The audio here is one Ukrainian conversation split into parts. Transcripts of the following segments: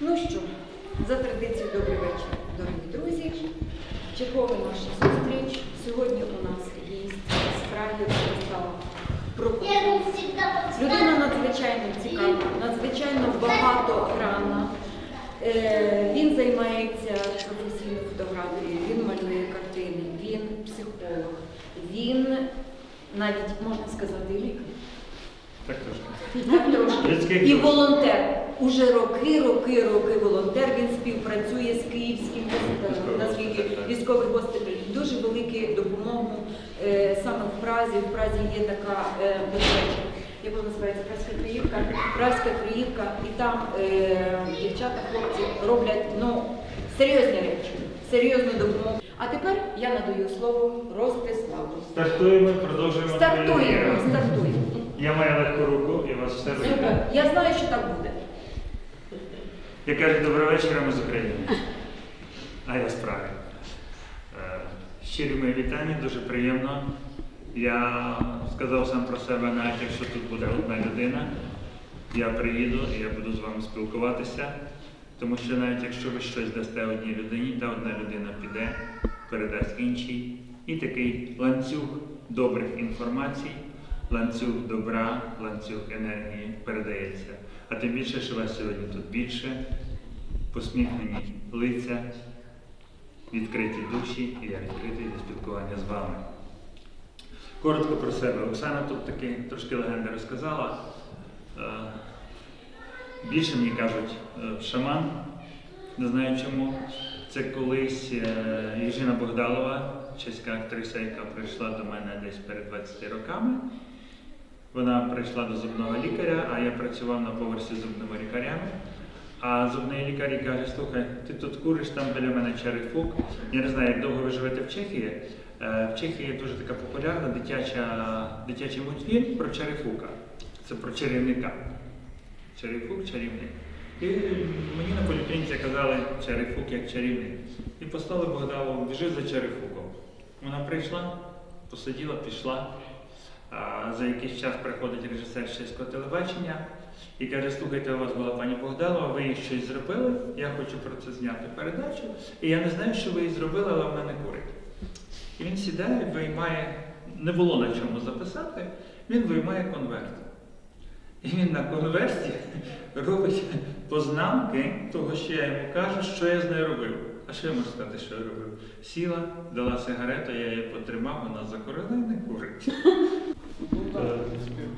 Ну що, за традицією, добрий вечір, дорогі друзі. Чергова наша зустріч. Сьогодні у нас гість справді стала Прокопов. Людина надзвичайно цікава, надзвичайно багатогранна. Е, Він займається професійною фотографією, він малює картини, він психолог, він навіть можна сказати лікар. Так трошки. Так трошки. І волонтер. Уже роки, роки, роки волонтер. Він співпрацює з київським наскільки військовий госпіталь. Дуже велику допомогу е, саме в Празі. В Празі є така е, безпечна, як вона називається Празька Криївка, Празька Криївка, і там е, дівчата, хлопці роблять ну, серйозні речі, серйозну допомогу. А тепер я надаю слово Ростиславу. Стартуємо, продовжуємо. Стартуємо, стартуємо. Я маю легку руку і вас все. Супер. Я знаю, що так буде. Я кажу, доброго вечора, ми з України. А я справі. Е, Щирі мої вітання, дуже приємно. Я сказав сам про себе, навіть якщо тут буде одна людина, я приїду і я буду з вами спілкуватися. Тому що навіть якщо ви щось дасте одній людині, та одна людина піде, передасть іншій. І такий ланцюг добрих інформацій, ланцюг добра, ланцюг енергії передається. А тим більше, що вас сьогодні тут більше, посміхнені лиця, відкриті душі, і я відкритий до спілкування з вами. Коротко про себе. Оксана тут таки трошки легенди розказала. Е, Більше мені кажуть е, шаман, не знаю чому. Це колись е, Єжина Богдалова, чеська актриса, яка прийшла до мене десь перед 20 роками. Вона прийшла до зубного лікаря, а я працював на поверсі з зубними лікарями. А зубний лікар каже, слухай, ти тут куриш, там біля мене черефук. Я не знаю, як довго ви живете в Чехії. Е, В Чехії дуже така популярна дитяча, дитячий мультфільм про черефука. Це про чарівника. Черефук, чарівник. І мені на поліклініці казали черефук як чарівник. І послали Богдалову, біжи за черефуком. Вона прийшла, посиділа, пішла. За якийсь час приходить режисер чеського телебачення і каже, слухайте, у вас була пані Богдалова, ви їй щось зробили, я хочу про це зняти передачу. І я не знаю, що ви їй зробили, але в мене курить. І він сідає, виймає, не було на чому записати, він виймає конверт. І він на конверті робить познамки того, що я йому кажу, що я з нею робив. А що я можу сказати, що я робив? Сіла, дала сигарету, я її потримав, вона закурила і не курить. Е,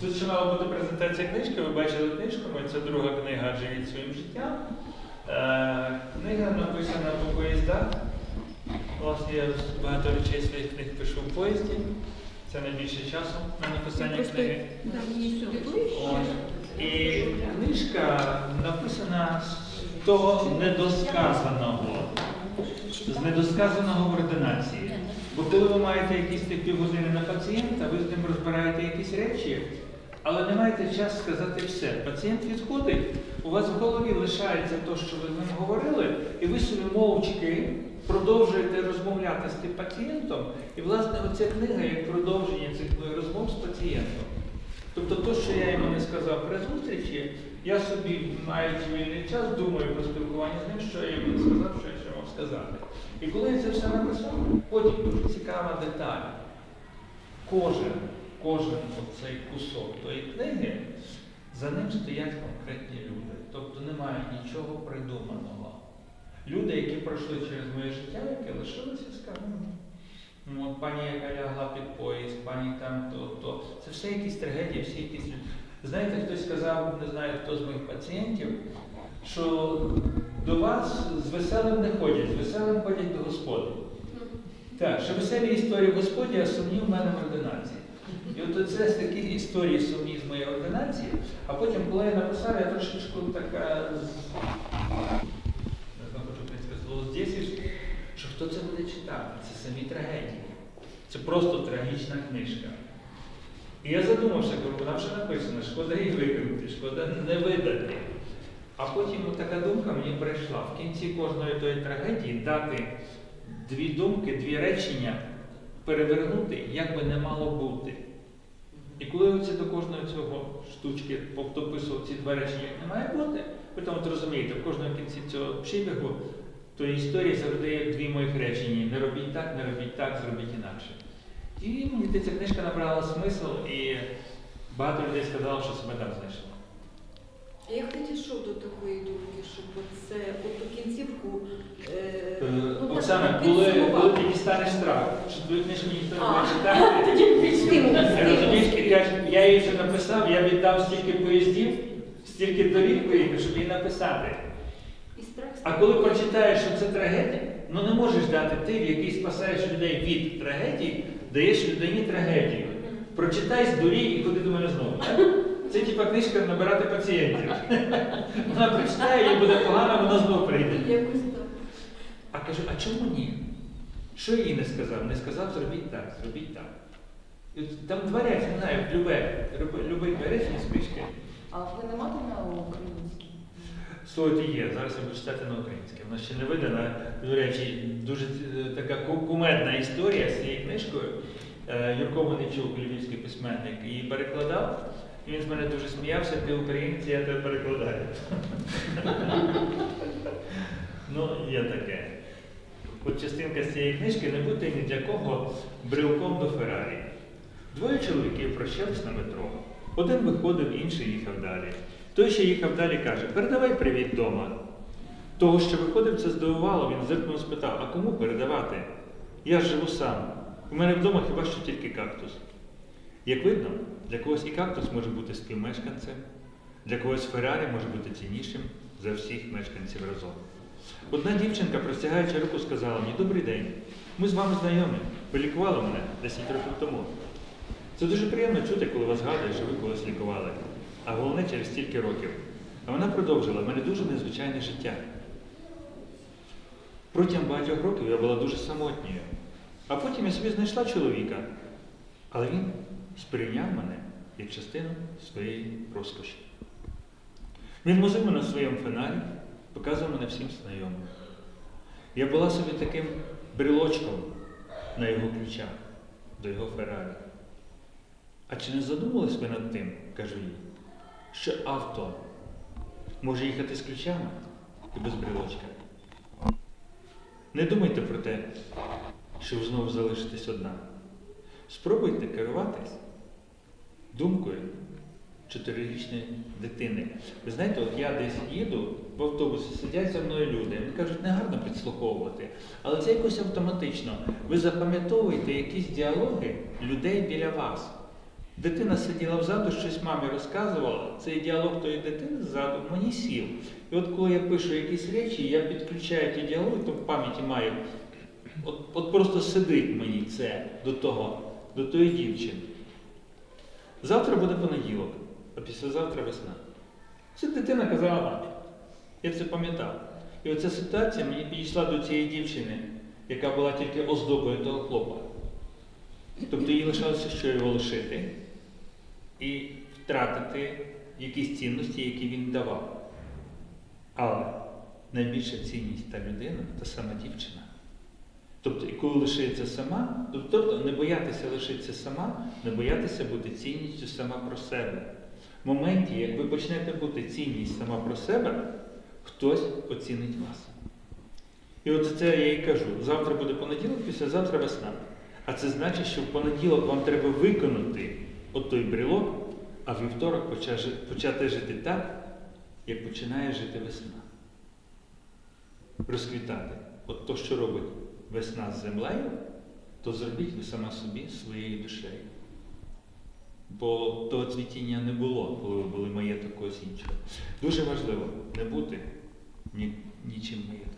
Тут ще мала бути презентація книжки, ви бачили книжку, це друга книга Живіть своїм життям. Е, Книга написана по поїздах. Власне, я багато речей своїх книг пишу в поїзді. Це найбільше часу на написання книги. І книжка написана з того недосказаного, з недосказаного в ординації. Бо коли ви маєте якісь тих півгодини на пацієнта, ви з ним розбираєте якісь речі, але не маєте час сказати все. Пацієнт відходить, у вас в голові лишається те, що ви з ним говорили, і ви собі мовчки продовжуєте розмовляти з тим пацієнтом. І, власне, оця книга як продовження цих розмов з пацієнтом. Тобто те, що я йому не сказав при зустрічі, я собі, маючи вільний час, думаю про спілкування з ним, що я йому не сказав, що сказати. І коли я це все написав, потім дуже цікава деталь. Кожен, кожен оцей кусок тої книги, за ним стоять конкретні люди. Тобто немає нічого придуманого. Люди, які пройшли через моє життя, які лишилися, Ну, пані, яка лягла під поїзд, пані там то, то. Це все якісь трагедії, всі якісь. Знаєте, хтось сказав, не знаю, хто з моїх пацієнтів, що до вас з веселим не ходять, з веселим ходять до Господи. Так, що веселі історії в Господі, а сумні в мене в ординації. І от це з такі історії сумні з моєї ординації, а потім, коли я написав, я трошечку така з- не знаю, слово здійснюсь, що хто це буде читати? Це самі трагедії. Це просто трагічна книжка. І я задумався, кажу, вона вже написана, шкода її викинути, шкода не видати. А потім така думка мені прийшла в кінці кожної тої трагедії дати дві думки, дві речення, перевернути, як би не мало бути. І коли оце до кожної цього штучки дописував ці два речення, як не має бути, Ви там от розумієте, в кожному кінці цього прибігу то історія завжди є дві моїх речення. Не робіть так, не робіть так, зробіть інакше. І мені здається, книжка набрала смисл, і багато людей сказало, що себе там знайшло. А як ти дійшов до такої щоб це оту кінцівку е, Е, ну, так, Оксана, коли, коли ти дістанеш страх, що твою книжку ніхто не А, буде читати, Розумієш, стимул. я, ж- я її вже написав, я віддав стільки поїздів, стільки доріг поїхав, щоб її написати. І страх А коли прочитаєш, що це трагедія, ну не можеш дати ти, який спасаєш людей від трагедії, даєш людині трагедію. Прочитай здурій і ходи до мене знову. так? Це типа книжка набирати пацієнтів. Вона прочитає, їй буде погано, вона знову прийде. А кажу, а чому ні? Що їй не сказав? Не сказав, зробіть так, зробіть так. І от Там два речі, не знаю, любе, два речення з книжки. А ви не матиме українській? Слово є, зараз я буду читати на українське. Вона ще не видана. До речі, дуже е, така кумедна історія з цією книжкою. Е, Юрко Воничук, львівський письменник, її перекладав. Він з мене дуже сміявся, ти українець, я тебе перекладаю. ну, є таке. От частинка з цієї книжки не бути ні для кого брелком до Феррарі. Двоє чоловіків прощались на метро. Один виходив, інший їхав далі. Той, що їхав далі, каже: передавай привіт дома. Того, що виходив, це здивувало, він зиркнув спитав, а кому передавати? Я ж живу сам. У мене вдома хіба що тільки кактус. Як видно, для когось і кактус може бути співмешканцем, для когось Феррарі може бути ціннішим за всіх мешканців разом. Одна дівчинка, простягаючи руку, сказала мені, добрий день, ми з вами знайомі, ви лікували мене 10 років тому. Це дуже приємно чути, коли вас згадують, що ви колись лікували. А головне через стільки років. А вона продовжила, в мене дуже незвичайне життя. Протягом багатьох років я була дуже самотньою. А потім я собі знайшла чоловіка. Але він сприйняв мене як частину своєї розкоші. Він возив мене на своєму фенарі, показував мене всім знайомим. Я була собі таким брелочком на його ключах до його Феррарі. А чи не задумались ви над тим, кажу їй, що авто може їхати з ключами і без брелочка? Не думайте про те, що ви знову залишитесь одна. Спробуйте керуватись думкою чотирирічної дитини. Ви знаєте, от я десь їду в автобусі, сидять за мною люди. Вони кажуть, не гарно підслуховувати, але це якось автоматично. Ви запам'ятовуєте якісь діалоги людей біля вас. Дитина сиділа взаду, щось мамі розказувала. Цей діалог тої дитини ззаду мені сів. І от коли я пишу якісь речі, я підключаю ті діалоги, то в пам'яті маю. От, от просто сидить мені це до того, до тої дівчини. Завтра буде понеділок, а післязавтра весна. Це дитина казала. Я це пам'ятав. І оця ситуація мені підійшла до цієї дівчини, яка була тільки оздобою того хлопа. Тобто їй лишалося що його лишити і втратити якісь цінності, які він давав. Але найбільша цінність та людина та сама дівчина. Коли лишиться сама, тобто не боятися лишитися сама, не боятися бути цінністю сама про себе. В моменті, як ви почнете бути цінність сама про себе, хтось оцінить вас. І от це я і кажу: завтра буде понеділок, післязавтра весна. А це значить, що в понеділок вам треба виконати от той брелок, а вівторок почати жити так, як починає жити весна. Розквітати. От то, що робить весна з землею, то зробіть ви сама собі своєю душею. Бо того цвітіння не було, коли ви були маєток когось іншого. Дуже важливо не бути ні, нічим маєтком.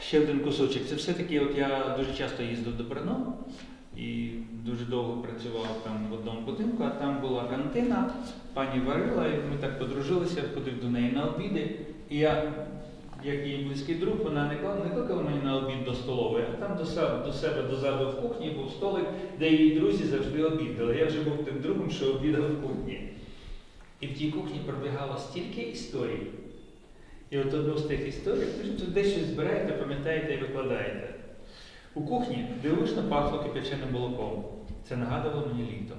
Ще один кусочок. Це все-таки, от я дуже часто їздив до Брно і дуже довго працював там в одному будинку, а там була кантина, пані варила, і ми так подружилися, ходив до неї на обіди. І я, як її близький друг, вона не кликала мені на обід до столової, а там до себе, до себе дозаду в кухні був столик, де її друзі завжди обідали. Я вже був тим другом, що обідав в кухні. І в тій кухні пробігало стільки історій. І от одну з тих історій, ви тут дещо збираєте, пам'ятаєте і викладаєте. У кухні дивовижно пахло кипяченим молоком. Це нагадувало мені літо.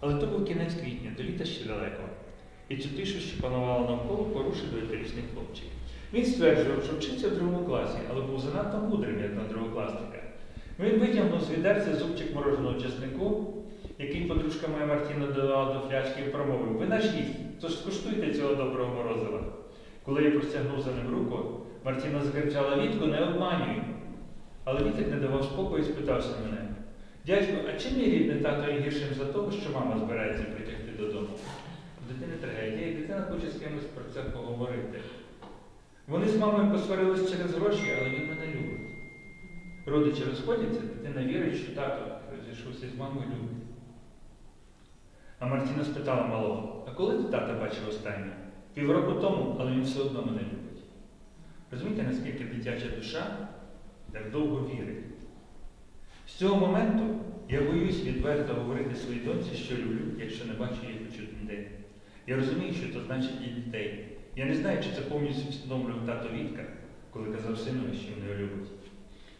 Але то був кінець квітня, до літа ще далеко. І цю тишу, що панувала навколо, порушив дев'ятирічний хлопчик. Він стверджував, що вчиться в другому класі, але був занадто мудрим, як на другокласника. Він витягнув з відерця зубчик мороженого чеснику, який подружка моя Мартіна додала до фляжки і промовив. Ви наш гість, тож скуштуйте цього доброго морозива. Коли я простягнув за ним руку, Мартіна закричала Вітку, не обманюй. Але Вітик не давав спокою і спитався мене. Дядько, а чим мій рідний тато є гіршим за того, що мама збирається притягти додому? Дитини трагедія, і дитина хоче з кимось про це поговорити. Вони з мамою посварились через гроші, але він мене любить. Родичі розходяться, дитина вірить, що тато розійшовся з мамою любить. А Мартіна спитала малого, а коли ти тата бачив останнє? Півроку тому, але він все одно мене любить. Розумієте, наскільки дитяча душа так довго вірить? З цього моменту я боюсь відверто говорити своїй доньці, що люблю, якщо не бачу її хоч один день. Я розумію, що це значить і дітей. Я не знаю, чи це повністю усвідомлював тато Вітка, коли казав синові, що його любить.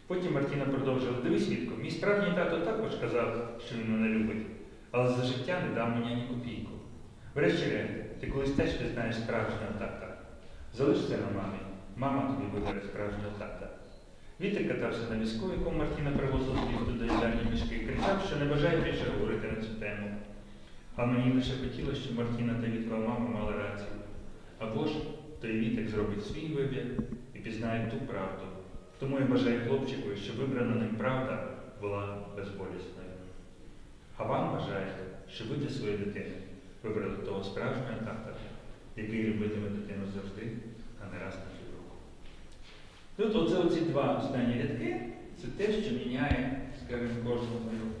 Потім Мартіна продовжила, дивись, Вітко, мій справжній тато також казав, що він мене любить, але за життя не дав мені ні копійку. Врешті-решт, ти колись теж пізнаєш справжнього тата. Залиш це на мамі. Мама тобі вибере справжнього тата. Вітер катався на візку, якому Мартіна привозила з до їдальні мішки, і кричав, що не бажає більше говорити на цю тему. А мені лише хотілося, щоб Мартіна та Віткова мама мали рацію. Або ж той Вітик зробить свій вибір і пізнає ту правду. Тому я бажаю хлопчику, щоб вибрана ним правда була безболісною. А вам бажаю, щоб ви для своєї дитини вибрали того справжнього тата, який любитиме дитину завжди, а не раз на півроку. Тут оце оці два останні рядки, це те, що міняє, скажімо, кожну мою